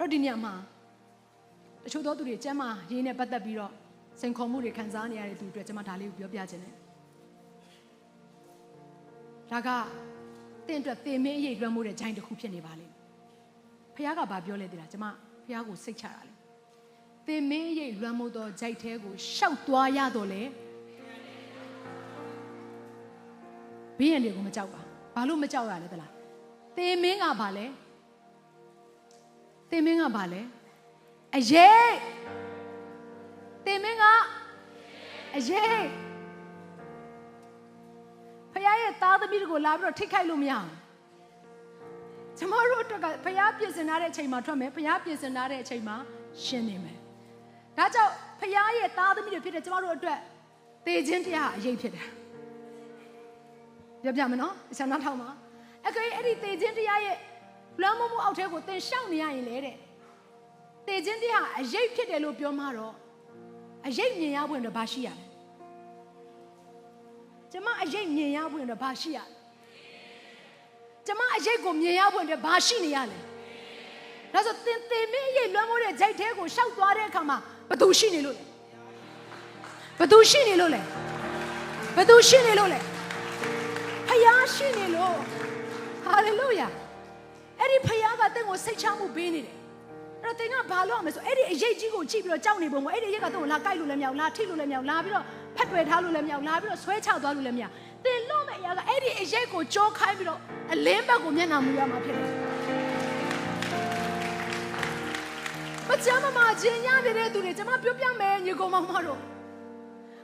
အဲ့တော့ဒီညမှာတချို့သောသူတွေကျမ်းမာရေးနဲ့ပတ်သက်ပြီးတော့စိန်ခေါ်မှုတွေခံစားနေရတဲ့သူတွေအတွက်ကျွန်မဒါလေးကိုပြောပြခြင်းတယ်ဒါကတင့်အတွက်သေမင်းအရေးလွှမ်းမိုးတဲ့ဂျိုင်းတစ်ခုဖြစ်နေပါလိမ့်ဖခင်ကဘာပြောလဲတည်လားကျွန်မဖခင်ကိုစိတ်ချတာလေသေမင်းအရေးလွှမ်းမိုးသောဂျိုက်ထဲကိုရှောက်သွားရတော့လေဘင်းရံတွေကိုမကြောက်ပါဘာလို့မကြောက်ရလဲတလားသေမင်းကဘာလဲ သေမင်းကဘာလဲအရေးသေမင်းကအရေးဖခင်ရဲ့သားသမီးတွေကိုလာပြီးတော့ထိခိုက်လို့မရအောင်ကျမတို့အတွက်ကဖခင်ပြင်ဆင်ထားတဲ့အချိန်မှာထွက်မယ်ဖခင်ပြင်ဆင်ထားတဲ့အချိန်မှာရှင်းနေမယ်ဒါကြောင့်ဖခင်ရဲ့သားသမီးတွေဖြစ်တဲ့ကျမတို့အတွက်သေခြင်းတရားအရေးဖြစ်တယ်ပြောပြမယ်နော်ဆန္ဒထောက်မှာအခေအဲ့ဒီသေခြင်းတရားရဲ့ လွမ်းမိုးမှုအောက်ထဲကိုသင်ရှောက်နေရရင်လေတဲ့သေခြင်းတရားအရေးဖြစ်တယ်လို့ပြောမှတော့အရေးမြင်ရဖို့အတွက်ဘာရှိရလဲကျမအရေးမြင်ရဖို့အတွက်ဘာရှိရလဲကျမအရေးကိုမြင်ရဖို့အတွက်ဘာရှိနေရလဲဒါဆိုသင်သေမင်းအရေးလွမ်းမိုးတဲ့ဂျိုက်ထဲကိုရှောက်သွားတဲ့အခါမှာဘသူရှိနေလို့လဲဘသူရှိနေလို့လဲဘသူရှိနေလို့လဲဖယားရှိနေလို့ဟာလေလုယာ အဲ့ဒီဖယားကတင့်ကိုစိတ်ချမှုပေးနေတယ်အဲ့တော့တင်ကဘာလို့ရမလဲဆိုအဲ့ဒီအရေးကြီးကိုကြည့်ပြီးတော့ကြောက်နေပုံကအဲ့ဒီအရေးကတင့်ကိုလာကြိုက်လို့လည်းမရဘူးလာထိလို့လည်းမရဘူးလာပြီးတော့ဖက်တွယ်ထားလို့လည်းမရဘူးလာပြီးတော့ဆွဲချသွားလို့လည်းမရတင်လို့မဲ့အရာကအဲ့ဒီအရေးကိုကြောခိုင်းပြီးတော့အလင်းဘက်ကိုမျက်နှာမူရမှာဖြစ်တယ်မချမ်းမမခြင်းရနေတဲ့သူတွေကျွန်မပြောပြမယ်ညီကောင်မောင်မတို့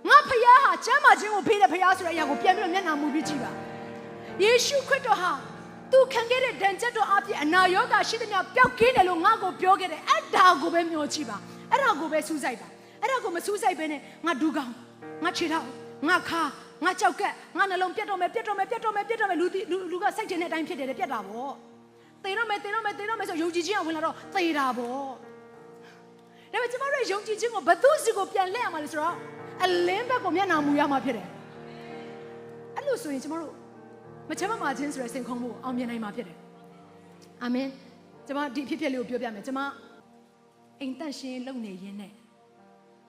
ငါဖယားဟာချမ်းမခြင်းကိုဖေးတဲ့ဖယားဆိုတဲ့အရာကိုပြန်ပြီးတော့မျက်နှာမူပြီးကြည့်ပါယေရှုခရစ်တော်ဟာ သူခံခဲ့တဲ့ဒဏ်ချက်တော်အပြည့်အနာရောဂါရှိသမျှပျောက်ကင်းတယ်လို့ငါ့ကိုပြောခဲ့တယ်အဲ့ဒါကိုပဲမျှော်ကြည့်ပါအဲ့ဒါကိုပဲစူးစိုက်ပါအဲ့ဒါကိုမစူးစိုက်ဘဲနဲ့ငါဒူကောင်ငါခြေထောက်ငါခါငါကြောက်ကက်ငါနှလုံးပြတ်တော့မယ်ပြတ်တော့မယ်ပြတ်တော့မယ်ပြတ်တော့မယ်လူလူလူကစိတ်ထင်တဲ့အတိုင်းဖြစ်တယ်လေပြတ်တာပေါ့သေတော့မယ်သေတော့မယ်သေတော့မယ်ဆိုယုံကြည်ခြင်းကဝင်လာတော့သေတာပေါ့ဒါပေမဲ့ကျမတို့ယုံကြည်ခြင်းကိုဘသူစီကိုပြန်လဲရမှာလဲဆိုတော့အလင်းဘက်ကိုမျက်နှာမူရမှာဖြစ်တယ်အဲ့လိုဆိုရင်ကျမတို့ မချမ်းမမာခြင်းဆိုတဲ့စိန်ခေါ်မှုကိုအောင်မြင်နိုင်မှာဖြစ်တယ်အာမင်ကျမဒီအဖြစ်အပျက်လေးကိုပြောပြမယ်ကျမအိမ်တန့်ရှင်းလုပ်နေရင်းနဲ့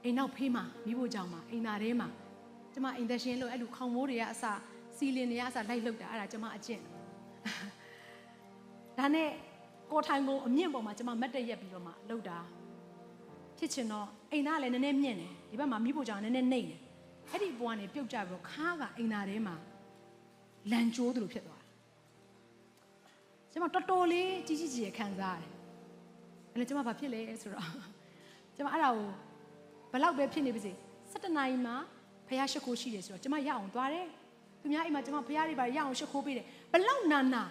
အိမ်နောက်ဖေးမှာမိဖို့ကြောင့်မှာအိမ်သားထဲမှာကျမအိမ်တန့်ရှင်းလို့အဲ့လိုခေါင်မိုးတွေကအစစီလင်တွေကအစလိုက်လောက်တာအဲ့ဒါကျမအကျင့်ဒါနဲ့ကိုယ်ထိုင်ကိုအမြင့်ပေါ်မှာကျမမတ်တက်ရက်ပြီးတော့မှလောက်တာဖြစ်ချင်တော့အိမ်သားကလည်းနည်းနည်းမြင့်တယ်ဒီဘက်မှာမိဖို့ကြောင့်နည်းနည်းနှိမ့်တယ်အဲ့ဒီဘွားနေပြုတ်ကြပြီးတော့ခါကအိမ်သားထဲမှာ လန်ကျိုးသလိုဖြစ်သွားတယ်ကျမတော်တော်လေးကြီးကြီးကြီးရခံစားရတယ်အဲ့လည်းကျမဘာဖြစ်လဲဆိုတော့ကျမအဲ့ဒါကိုဘလောက်ပဲဖြစ်နေပါစေ7နိုင်မှာဖះရှိခိုးရှိတယ်ဆိုတော့ကျမရအောင်သွားတယ်သူများအိမ်မှာကျမဖះတွေပါရအောင်ရှိခိုးပေးတယ်ဘလောက်နာနာ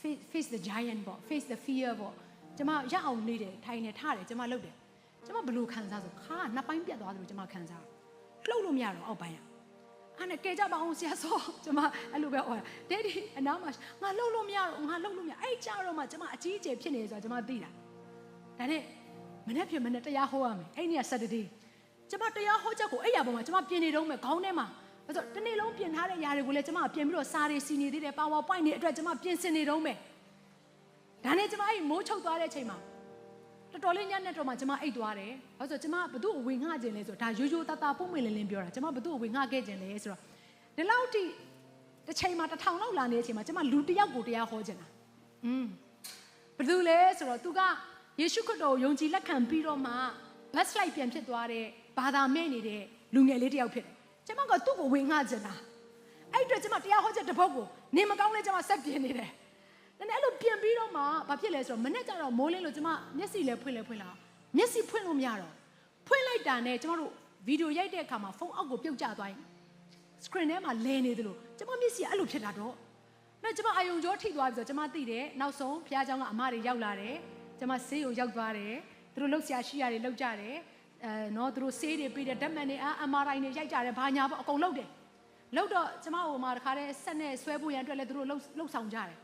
face face the giant ပေါ့ face the fear ပေါ့ကျမရအောင်နေတယ်ထိုင်နေထားတယ်ကျမလှုပ်တယ်ကျမဘလို့ခံစားဆိုခါကနှစ်ပိုင်းပြတ်သွားတယ်လို့ကျမခံစားလှုပ်လို့မရတော့အောက်ပိုင်းอ่ะအဲ့နဲ့ကဲကြပါအောင်ဆရာစောကျမအဲ့လိုပဲဟောဒဲဒီအနားမှာငါလှုပ်လို့မရတော့ငါလှုပ်လို့မရအဲ့ကြတော့မှကျမအကြီးအကျယ်ဖြစ်နေတယ်ဆိုတာကျမသိတာဒါနဲ့မနေ့ဖြစ်မနေ့တရားဟောရမယ်အဲ့ဒီက Saturday ကျမတရားဟောချက်ကိုအဲ့ရပေါ်မှာကျမပြင်နေတော့မယ်ခေါင်းထဲမှာအဲ့ဆိုတနေ့လုံးပြင်ထားတဲ့ຢာတွေကိုလည်းကျမပြင်ပြီးတော့စားတွေစီနေသေးတယ် PowerPoint တွေအတွက်ကျမပြင်ဆင်နေတော့မယ်ဒါနဲ့ကျမအဲ့မိုးချုပ်သွားတဲ့အချိန်မှာ တော်တော်လေးညနေတော့မှကျမအိတ်သွားတယ်။ဘာလို့ဆိုကျမဘသူ့ကိုဝင်ငှခြင်းလဲဆိုတော့ဒါရိုးရိုးသားသားပုံမလင်းလင်းပြောတာကျမဘသူ့ကိုဝင်ငှခဲ့ခြင်းလဲဆိုတော့ဒီလောက်ထိတစ်ချိန်မှာတစ်ထောင်လောက်လာနေတဲ့အချိန်မှာကျမလူတစ်ယောက်ကိုတရားဟောခြင်းတာ။อืมဘသူလဲဆိုတော့သူကယေရှုခရစ်တော်ကိုယုံကြည်လက်ခံပြီးတော့မှ bus flight ပြန်ဖြစ်သွားတဲ့ဘာသာမဲ့နေတဲ့လူငယ်လေးတစ်ယောက်ဖြစ်တယ်။ကျမကသူ့ကိုဝင်ငှခြင်းတာ။အဲ့အတွက်ကျမတရားဟောချက်တစ်ပုဒ်ကိုနေမကောင်းလဲကျမဆက်ပြင်းနေတယ်။ ဒါနဲ့အဲ့လိုပြင်ပြီးတော့မှဘာဖြစ်လဲဆိုတော့မနေ့ကျတော့မိုးလင်းလို့ကျမမျက်စိလည်းဖွင့်လဲဖွင့်လာမျက်စိဖွင့်လို့မရတော့ဖွင့်လိုက်တာနဲ့ကျမတို့ဗီဒီယိုရိုက်တဲ့အခါမှာဖုန်းအောက်ကိုပြုတ်ကျသွားရင် screen ထဲမှာလဲနေသလိုကျမမျက်စိကအဲ့လိုဖြစ်တာတော့နဲ့ကျမအယုံကြောထိသွားပြီဆိုတော့ကျမသိတယ်နောက်ဆုံးဘုရားကျောင်းကအမတွေရောက်လာတယ်ကျမဆေးကိုရောက်သွားတယ်သူတို့လှုပ်ရှားရှိရတယ်လှုပ်ကြတယ်အဲနော်သူတို့ဆေးတွေပေးတယ်ဓာတ်မှန်တွေအာ MRI တွေရိုက်ကြတယ်ဘာညာပေါ့အကုန်လှုပ်တယ်လှုပ်တော့ကျမဟိုမှာတခါတည်းဆက်နဲ့ဆွဲဖို့ရန်အတွက်လည်းသူတို့လှုပ်လှုပ်ဆောင်ကြတယ်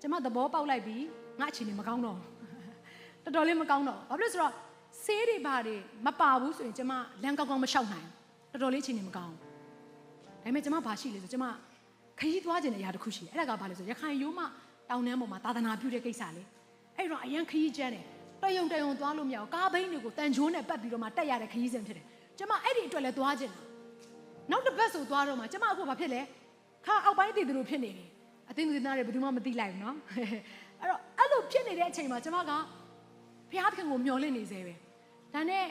ကျမသဘောပေါက်လိုက်ပြီးငါအခြေအနေမကောင်းတော့တော်တော်လေးမကောင်းတော့ဘာဖြစ်လို့ဆိုတော့ဆေးတွေဘာတွေမပါဘူးဆိုရင်ကျမလမ်းကောင်းကောင်းမလျှောက်နိုင်တော်တော်လေးအခြေအနေမကောင်းဒါပေမဲ့ကျမဘာရှိလဲဆိုကျမခရီးသွားခြင်းတဲ့အရာတစ်ခုရှိတယ်အဲ့ဒါကဘာလဲဆိုရခိုင်ရိုးမတောင်တန်းပေါ်မှာသာသနာပြုတဲ့ကိစ္စလေအဲ့တော့အရန်ခရီးကျန်းတယ်တယုံတယုံသွားလို့မရအောင်ကားဘိန်းတွေကိုတန်ချိုးနဲ့ပတ်ပြီးတော့မှတက်ရတဲ့ခရီးစဉ်ဖြစ်တယ်ကျမအဲ့ဒီအတွက်လည်းသွားခြင်းတာနောက်တစ်ပတ်ဆိုသွားတော့မှကျမအခုဘာဖြစ်လဲခါအောက်ပိုင်းတည်သူလိုဖြစ်နေတယ် အသိဉာဏ်တွေဘယ်သူမှမသိလိုက်ဘူးနော်အဲ့တော့အဲ့လိုဖြစ်နေတဲ့အချိန်မှာကျမကဘုရားသခင်ကိုမျှော်လင့်နေစေပဲဒါနဲ့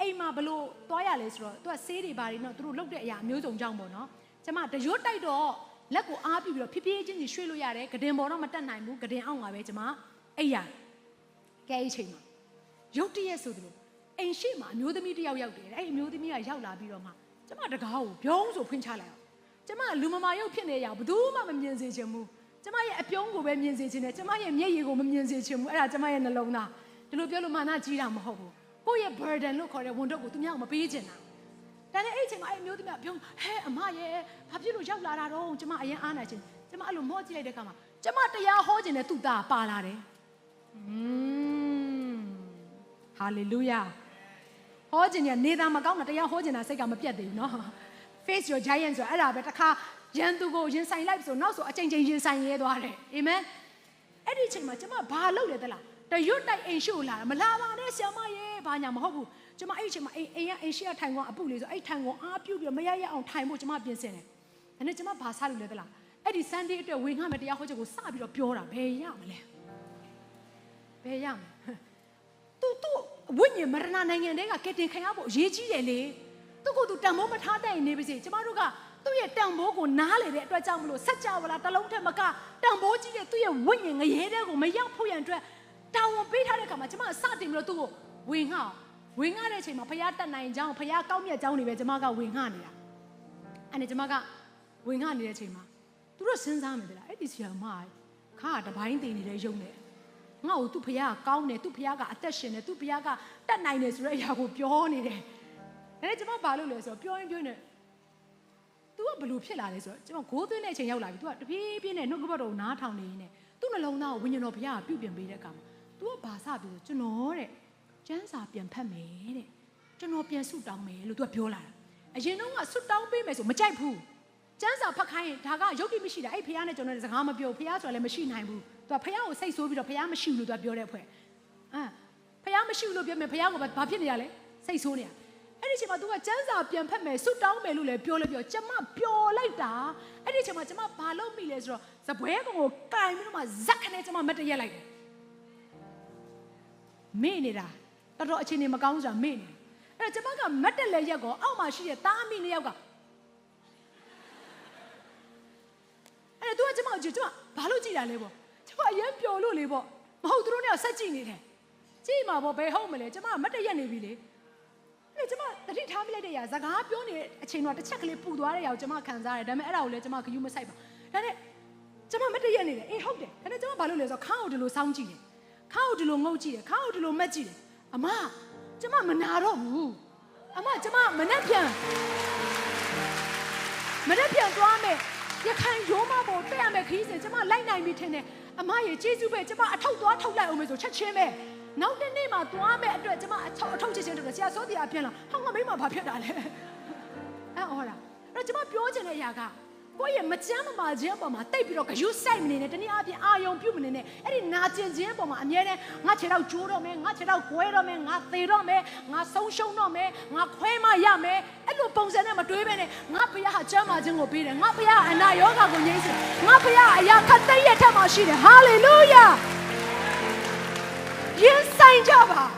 အိမ်မှာဘလို့သွားရလဲဆိုတော့သူကဆေးတွေဘာတွေနော်သူတို့လုပ်တဲ့အရာအမျိုးစုံကြောင့်ပေါ့နော်ကျမတရွတ်တိုက်တော့လက်ကိုအားပြပြီးတော့ဖြည်းဖြည်းချင်းချင်းရွှေ့လို့ရတယ်ဂဒင်ပေါ်တော့မတက်နိုင်ဘူးဂဒင်အောင်ပါပဲကျမအိပ်ရတယ်ကဲအဲ့ဒီအချိန်မှာရုတ်တရက်ဆိုသလိုအိမ်ရှိမှာအမျိုးသမီးတစ်ယောက်ရောက်တယ်အဲ့ဒီအမျိုးသမီးကရောက်လာပြီးတော့မှကျမတကားကိုပြုံးဆိုဖွင့်ချလိုက်အောင် ကျမလူမမာရုပ်ဖြစ်နေရအောင်ဘယ်သူမှမမြင်စေချင်ဘူးကျမရဲ့အပြုံးကိုပဲမြင်စေချင်တယ်ကျမရဲ့မျက်ရည်ကိုမမြင်စေချင်ဘူးအဲ့ဒါကျမရဲ့နှလုံးသားဒီလိုပြောလို့မာနကြီးတာမဟုတ်ဘူးကိုယ့်ရဲ့ burden လို့ခေါ်တဲ့ဝန်တော့ကိုသူများကမပေးချင်တာဒါနဲ့အဲ့ဒီအချိန်မှာအဲ့ဒီအမျိုးသမီးကပြုံးဟဲအမရဲ့ဘာဖြစ်လို့ရောက်လာတာတော့ကျမအရင်အားနာချင်ကျမအဲ့လိုမော့ကြည့်လိုက်တဲ့အခါမှာကျမတရားဟောခြင်းနဲ့သူ့သားပါလာတယ်อืม ဟာလေလုယာဟောခြင်းညနေသားမကောင်းတာတရားဟောခြင်းတာစိတ်ကမပြတ်သေးဘူးเนาะ face your giant ဆိုအဲ့ဒါပဲတစ်ခါရန်သူကိုရင်ဆိုင်လိုက်ဆိုနောက်ဆိုအချိန်ချင်းရင်ဆိုင်ရဲသွားတယ်အာမင်အဲ့ဒီအချိန်မှာကျမဘာလုပ်လဲသလားတရွတ်တိုက်အိမ်ရှို့လာတာမလာပါနဲ့ဆရာမရဲ့ဘာညာမဟုတ်ဘူးကျမအဲ့ဒီအချိန်မှာအိမ်အိမ်ကအိမ်ရှိကထိုင်ကွန်အပုလေးဆိုအဲ့ထိုင်ကွန်အားပြုတ်ပြီးတော့မရရအောင်ထိုင်ဖို့ကျမပြင်ဆင်တယ်ဒါနဲ့ကျမဘာစားလို့လဲသလားအဲ့ဒီ Sunday အတွက်ဝင်ငှမယ်တရားဟောချက်ကိုစပြီးတော့ပြောတာဘယ်ရမလဲဘယ်ရမလဲသူသူဝိညာဉ်မရဏနိုင်ငံတဲကကက်တင်ခံရဖို့အရေးကြီးတယ်လေ သူကသူတန်ဖိုးမထားတဲ့နေပါစေကျမတို့ကသူ့ရဲ့တန်ဖိုးကိုနားလေတဲ့အတွက်ကြောင့်မလို့စัจ java လာတစ်လုံးထက်မကတန်ဖိုးကြီးတဲ့သူ့ရဲ့ဝိညာဉ်ငရဲတဲ့ကိုမရောက်ဖို့ရန်အတွက်တာဝန်ပေးထားတဲ့အခါမှာကျမစတင်ပြီးတော့သူ့ကိုဝင်ငှဝင်ငှတဲ့အချိန်မှာဖရားတက်နိုင်ကြောင်းဖရားကောင်းမြတ်ကြောင်းတွေပဲကျမကဝင်ငှနေတာအဲ့ဒါကျမကဝင်ငှနေတဲ့အချိန်မှာသူတို့စဉ်းစားမယ်ဗျာအဲ့ဒီဆရာမခါတပိုင်းတင်နေတဲ့ရုံနဲ့ငါ့ကိုသူ့ဖခင်ကကောင်းတယ်သူ့ဖခင်ကအသက်ရှင်တယ်သူ့ဖခင်ကတတ်နိုင်တယ်ဆိုတဲ့အရာကိုပြောနေတယ်။ ဒါနဲ့ကျွန်မဘာလုပ်လဲဆိုတော့ပြောရင်ပြောနေ तू ကဘလို့ဖြစ်လာလဲဆိုတော့ကျွန်မဂိုးသွင်းတဲ့အချိန်ရောက်လာပြီ तू ကတပြေးပြေးနဲ့နှုတ်ကပတ်တော်ကိုနားထောင်နေရင်းနဲ့သူ့နှလုံးသားကိုဝိညာဉ်တော်ဖခင်ကပြုပြင်ပေးတဲ့အခါမှာ तू ကဘာစပြီးဆိုကျွန်တော်တဲ့ကျမ်းစာပြန်ဖတ်မယ်တဲ့ကျွန်တော်ပြန်ဆုတောင်းမယ်လို့ तू ကပြောလာတာအရင်တော့ကဆုတောင်းပေးမယ်ဆိုမကြိုက်ဘူး ကျန်းစာဖတ်ခိုင်းရင်ဒါကယုတ်တိမရှိတာအဲ့ဖះနဲ့ကျွန်တော်နဲ့စကားမပြောဖះဆိုလည်းမရှိနိုင်ဘူးသူကဖះကိုစိတ်ဆိုးပြီးတော့ဖះမရှိဘူးလို့သူကပြောတဲ့အဖွဲ့အာဖះမရှိဘူးလို့ပြောမယ်ဖះကဘာဖြစ်နေရလဲစိတ်ဆိုးနေရ အဲ့ဒီအချိန်မှာ तू ကကျန်းစာပြန်ဖတ်မယ်ဆွတောင်းမယ်လို့လည်းပြောလို့ပြောကျမပျော်လိုက်တာအဲ့ဒီအချိန်မှာကျမဘာလုပ်မိလဲဆိုတော့ဇပွဲကောင်ကိုကင်ပြီးတော့မှဇက်ခနဲ့ကျမမတ်တရက်လိုက်တယ်မေ့နေတာတော်တော်အခြေအနေမကောင်းကြမေ့နေအဲ့တော့ကျမကမတ်တက်လက်ရက်ကောအောက်မှာရှိတဲ့သားအမိနှစ်ယောက်ကအဲ့ဒါ तू ကကျမကိုကြည့်ကျမဘာလို့ကြည့်တာလဲပေါ့ကျမအရင်ပျော်လို့လေပေါ့မဟုတ်သူတို့နဲ့ဆက်ကြည့်နေတယ်ကြည့်မှာပေါ့ဘယ်ဟုတ်မလဲကျမကမတ်တရက်နေပြီလေ အဲ့ဒါကျမတတိထားမိလိုက်တဲ့ຢာစကားပြောနေတဲ့အချိန်တော့တစ်ချက်ကလေးပူသွားတဲ့ຢာကိုကျမခံစားရတယ်ဒါပေမဲ့အဲ့ဒါကိုလည်းကျမဂယူမဆိုင်ပါဒါနဲ့ကျမမတ်တရက်နေတယ်အေးဟုတ်တယ်ဒါနဲ့ကျမဘာလို့လဲဆိုတော့ခါကိုဒီလိုစောင်းကြည့်တယ်ခါကိုဒီလိုငုတ်ကြည့်တယ်ခါကိုဒီလိုမက်ကြည့်တယ်အမကျမမနာတော့ဘူးအမကျမမနဲ့ပြန်မရက်ပြန်သွားမယ်ရခိုင်ရိုးမပေါ်တက်ရမယ်ခီးစဉ်ကျမလိုက်နိုင်ပြီထင်တယ်အမရေကျေးဇူးပဲကျမအထောက်သွားထောက်လိုက်အောင်မယ်ဆိုချက်ချင်းပဲ နောက်တစ်နေ့မှသွားမယ်အတွက်ကျမအထောက်အထောက်ချက်ချင်းတူတယ်ဆရာစောတရားပြန်လာဟောငါမိမဘာဖြစ်တာလဲအဲ့ဟောတာအဲ့တော့ကျမပြောချင်တဲ့အရာကကိုယ့်ရဲ့မချမ်းမမာခြင်းအပေါ်မှာတိတ်ပြီးတော့ဂယုစိုက်မနေနဲ့တနည်းအားဖြင့်အာယုံပြုတ်မနေနဲ့အဲ့ဒီနာကျင်ခြင်းအပေါ်မှာအမြဲတမ်းငါခြေတော့ကျိုးတော့မယ်ငါခြေတော့ကွဲတော့မယ်ငါသေတော့မယ်ငါဆုံးရှုံးတော့မယ်ငါခွဲမရမယ်အဲ့လိုပုံစံနဲ့မတွေးဘဲနဲ့ငါဖခင်ဟာချမ်းမာခြင်းကိုပေးတယ်ငါဖခင်ကအနာရောဂါကိုငြိမ်းစေငါဖခင်ကအရာခတ်သိမ်းရဲ့ထက်မှာရှိတယ်ဟာလေလုယာ ရင်ဆိုင်ကြပါအာမင်